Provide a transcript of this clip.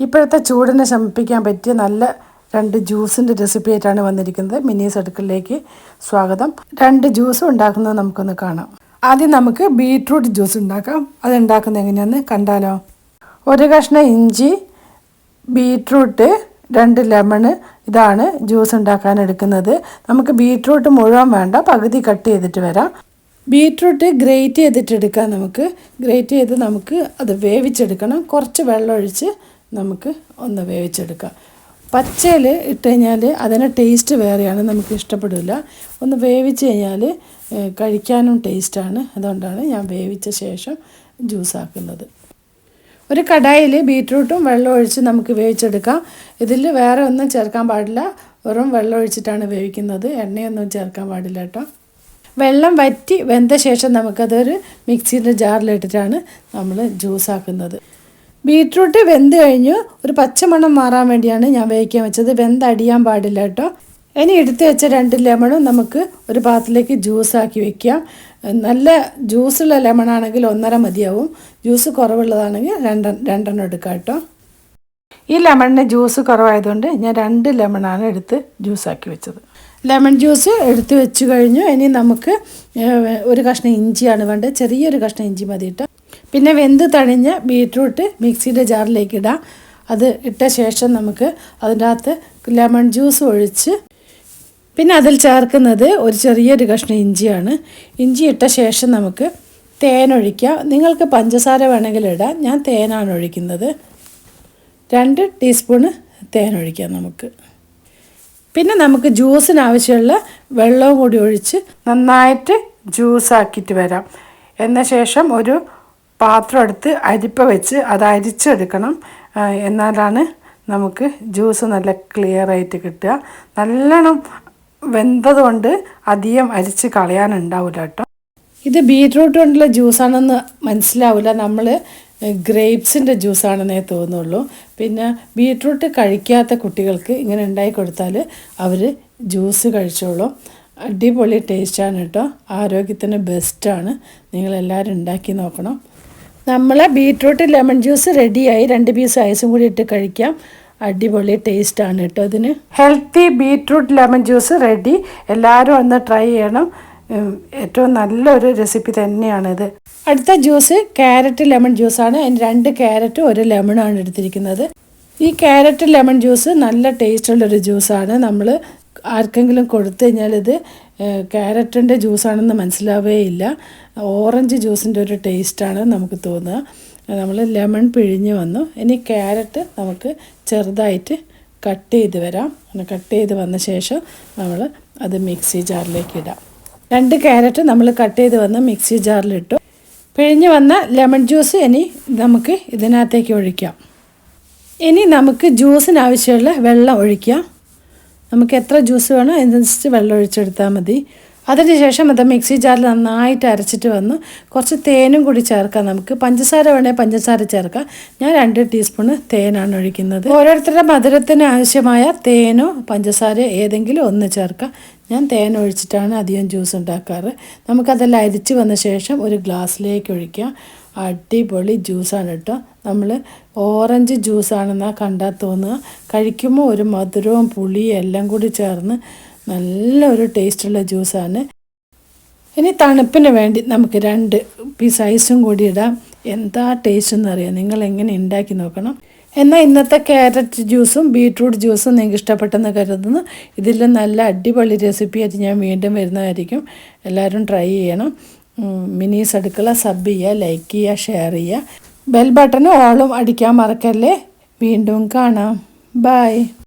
ഇപ്പോഴത്തെ ചൂടിനെ ശമിപ്പിക്കാൻ പറ്റിയ നല്ല രണ്ട് ജ്യൂസിന്റെ റെസിപ്പി ആയിട്ടാണ് വന്നിരിക്കുന്നത്. മിനീസ് അടുക്കളിലേക്ക് സ്വാഗതം. രണ്ട് ജ്യൂസ് ഉണ്ടാക്കുന്നത് നമുക്കൊന്ന് കാണാം. ആദ്യം നമുക്ക് ബീട്രൂട്ട് ജ്യൂസ് ഉണ്ടാക്കാം. അത് ഉണ്ടാക്കുന്നത് എങ്ങനെയാണെന്ന് കണ്ടാലോ? ഒരു കഷ്ണം ഇഞ്ചി ബീട്രൂട്ട് രണ്ട് ലെമണ് ഇതാണ് ജ്യൂസ് ഉണ്ടാക്കാൻ എടുക്കുന്നത്. നമുക്ക് ബീട്രൂട്ട് മുഴുവൻ വേണ്ട. പകുതി കട്ട് ചെയ്തിട്ട് വരാം. ബീട്രൂട്ട് ഗ്രേറ്റ് ചെയ്തിട്ട് എടുക്കാം നമുക്ക്. ഗ്രേറ്റ് ചെയ്ത് നമുക്ക് അത് വേവിച്ചെടുക്കണം. കുറച്ച് വെള്ളം ഒഴിച്ച് നമുക്ക് ഒന്ന് വേവിച്ചെടുക്കാം. പച്ചയിൽ ഇട്ട് കഴിഞ്ഞാൽ അതിന് ടേസ്റ്റ് വേറെയാണ് നമുക്ക് ഇഷ്ടപ്പെടില്ല. ഒന്ന് വേവിച്ച് കഴിഞ്ഞാൽ കഴിക്കാനും ടേസ്റ്റാണ് അതുകൊണ്ടാണ് ഞാൻ വേവിച്ച ശേഷം ജ്യൂസാക്കുന്നത് ഒരു കടായിൽ ബീറ്റ്റൂട്ടും വെള്ളം ഒഴിച്ച് നമുക്ക് വേവിച്ചെടുക്കാം. ഇതിൽ വേറെ ഒന്നും ചേർക്കാൻ പാടില്ല. വെറും വെള്ളം ഒഴിച്ചിട്ടാണ് വേവിക്കുന്നത്. എണ്ണയൊന്നും ചേർക്കാൻ പാടില്ല കേട്ടോ. വെള്ളം വറ്റി വെന്ത ശേഷം നമുക്കതൊരു മിക്സിയുടെ ജാറിലിട്ടിട്ടാണ് നമ്മൾ ജ്യൂസ് ആക്കുന്നത്. ബീട്രൂട്ട് വെന്ത് കഴിഞ്ഞു. ഒരു പച്ചമണം മാറാൻ വേണ്ടിയാണ് ഞാൻ വേവിക്കാൻ വെച്ചത്. വെന്തടിയാൻ പാടില്ല കേട്ടോ. ഇനി എടുത്തു വെച്ച രണ്ട് ലെമണും നമുക്ക് ഒരു പാത്രത്തിലേക്ക് ജ്യൂസാക്കി വെക്കാം. നല്ല ജ്യൂസുള്ള ലെമൺ ആണെങ്കിൽ ഒന്നര മതിയാവും. ജ്യൂസ് കുറവുള്ളതാണെങ്കിൽ രണ്ട രണ്ടെണ്ണം എടുക്കാം കേട്ടോ. ഈ ലെമണിന് ജ്യൂസ് കുറവായതുകൊണ്ട് ഞാൻ രണ്ട് ലെമണാണ് എടുത്ത് ജ്യൂസാക്കി വെച്ചത്. ലെമൺ ജ്യൂസ് എടുത്ത് വെച്ച് കഴിഞ്ഞു. ഇനി നമുക്ക് ഒരു കഷ്ണം ഇഞ്ചിയാണ് വേണ്ടത്. ചെറിയൊരു കഷ്ണം ഇഞ്ചി മതി ഇട്ട പിന്നെ വെന്ത് തണിഞ്ഞ് ബീട്രൂട്ട് മിക്സിയുടെ ജാറിലേക്ക് ഇടാം. അത് ഇട്ട ശേഷം നമുക്ക് അതിന്റെ അകത്ത് ലെമൺ ജ്യൂസ് ഒഴിച്ച് പിന്നെ അതിൽ ചേർക്കുന്നത് ഒരു ചെറിയൊരു കഷ്ണം ഇഞ്ചിയാണ്. ഇഞ്ചി ഇട്ട ശേഷം നമുക്ക് തേൻ ഒഴിക്കാം. നിങ്ങൾക്ക് പഞ്ചസാര വേണമെങ്കിൽ ഇടാം. ഞാൻ തേനാണ് ഒഴിക്കുന്നത്. രണ്ട് ടീസ്പൂണ് തേൻ ഒഴിക്കാം നമുക്ക്. പിന്നെ നമുക്ക് ജ്യൂസിന് ആവശ്യമുള്ള വെള്ളവും കൂടി ഒഴിച്ച് നന്നായിട്ട് ജ്യൂസാക്കിയിട്ട് വരാം. എന്ന ശേഷം ഒരു പാത്രം എടുത്ത് അരിപ്പ വെച്ച് അത് അരിച്ചെടുക്കണം. എന്നാലാണ് നമുക്ക് ജ്യൂസ് നല്ല ക്ലിയർ ആയിട്ട് കിട്ടുക. നല്ലോണം വെന്തതുകൊണ്ട് അധികം അരിച്ച് കളയാനുണ്ടാവില്ല കേട്ടോ. ഇത് ബീറ്റ്റൂട്ട് കൊണ്ടുള്ള ജ്യൂസാണെന്ന് മനസ്സിലാവില്ല നമ്മൾ ഗ്രേപ്സിന്റെ ജ്യൂസാണെന്നേ തോന്നുള്ളൂ. പിന്നെ ബീറ്റ്റൂട്ട് കഴിക്കാത്ത കുട്ടികൾക്ക് ഇങ്ങനെ ഉണ്ടാക്കി കൊടുത്താൽ അവർ ജ്യൂസ് കഴിച്ചോളും. അടിപൊളി ടേസ്റ്റാണ് കേട്ടോ. ആരോഗ്യത്തിന് ബെസ്റ്റാണ്. നിങ്ങളെല്ലാവരും ഉണ്ടാക്കി നോക്കണം. നമ്മളെ ബീട്രൂട്ട് ലെമൺ ജ്യൂസ് റെഡിയായി രണ്ട് പീസ് ഐസും കൂടി ഇട്ട് കഴിക്കാം. അടിപൊളി ടേസ്റ്റാണ് കേട്ടോ അതിന് healthy beetroot lemon juice ready. എല്ലാവരും ഒന്ന് ട്രൈ ചെയ്യണം. ഏറ്റവും നല്ലൊരു റെസിപ്പി തന്നെയാണിത് അടുത്ത ജ്യൂസ് ക്യാരറ്റ് ലെമൺ ജ്യൂസാണ് അതിന് രണ്ട് ക്യാരറ്റും ഒരു ലെമണാണ് എടുത്തിരിക്കുന്നത്. ഈ ക്യാരറ്റ് ലെമൺ ജ്യൂസ് നല്ല ടേസ്റ്റുള്ളൊരു ജ്യൂസാണ് നമ്മൾ ആർക്കെങ്കിലും കൊടുത്തു കഴിഞ്ഞാൽ ഇത് ക്യാരറ്റിന്റെ ജ്യൂസാണെന്ന് ഇല്ല. ഓറഞ്ച് ജ്യൂസിന്റെ ഒരു ടേസ്റ്റാണ് നമുക്ക് തോന്നുക. നമ്മൾ ലെമൺ പിഴിഞ്ഞ് വന്നു. ഇനി ക്യാരറ്റ് നമുക്ക് ചെറുതായിട്ട് കട്ട് ചെയ്ത് വരാം. കട്ട് ചെയ്ത് വന്ന ശേഷം നമ്മൾ അത് മിക്സി ജാറിലേക്ക് ഇടാം. രണ്ട് ക്യാരറ്റ് നമ്മൾ കട്ട് ചെയ്ത് വന്ന് മിക്സി ജാറിലിട്ടു. പിഴിഞ്ഞ് വന്ന ലെമൺ ജ്യൂസ് ഇനി നമുക്ക് ഇതിനകത്തേക്ക് ഒഴിക്കാം. ഇനി നമുക്ക് ജ്യൂസിനാവശ്യമുള്ള വെള്ളം ഒഴിക്കാം. നമുക്ക് എത്ര ജ്യൂസ് വേണോ അതിനനുസരിച്ച് വെള്ളം ഒഴിച്ചെടുത്താൽ മതി. അതിനുശേഷം അത് മിക്സി ജാറിൽ നന്നായിട്ട് അരച്ചിട്ട് വന്ന് കുറച്ച് തേനും കൂടി ചേർക്കാം നമുക്ക്. പഞ്ചസാര വേണേൽ പഞ്ചസാര ചേർക്കാം. ഞാൻ രണ്ട് ടീസ്പൂണ് തേനാണ് ഒഴിക്കുന്നത്. ഓരോരുത്തരുടെ മധുരത്തിന് ആവശ്യമായ തേനോ പഞ്ചസാര ഏതെങ്കിലും ഒന്ന് ചേർക്കാം. ഞാൻ തേൻ ഒഴിച്ചിട്ടാണ് അധികം ജ്യൂസ് ഉണ്ടാക്കാറ്. നമുക്കതെല്ലാം അരിച്ച് വന്ന ശേഷം ഒരു ഗ്ലാസ്സിലേക്ക് ഒഴിക്കാം. അടിപൊളി ജ്യൂസാണ് കേട്ടോ. നമ്മൾ ഓറഞ്ച് ജ്യൂസാണെന്നാണ് കണ്ടാൽ തോന്നുക. കഴിക്കുമ്പോൾ ഒരു മധുരവും പുളിയും എല്ലാം കൂടി ചേർന്ന് നല്ലൊരു ടേസ്റ്റുള്ള ജ്യൂസാണ്. ഇനി തണുപ്പിന് വേണ്ടി നമുക്ക് രണ്ട് പീസ് ഐസും കൂടി ഇടാം. എന്താ ടേസ്റ്റ് എന്നറിയാം. നിങ്ങൾ എങ്ങനെ ഉണ്ടാക്കി നോക്കണം. എന്നാൽ ഇന്നത്തെ ക്യാരറ്റ് ജ്യൂസും ബീട്രൂട്ട് ജ്യൂസും നിങ്ങൾക്ക് ഇഷ്ടപ്പെട്ടെന്ന് കരുതുന്നു. ഇതിൽ നല്ല അടിപൊളി റെസിപ്പി ആയിട്ട് ഞാൻ വീണ്ടും വരുന്നതായിരിക്കും. എല്ലാവരും ട്രൈ ചെയ്യണം. മിനീസ് അടുക്കള സബ് ചെയ്യുക ലൈക്ക് ചെയ്യുക ഷെയർ ചെയ്യുക. ബെൽ ബട്ടൺ ഓളും അടിക്കാൻ മറക്കല്ലേ? വീണ്ടും കാണാം. ബൈ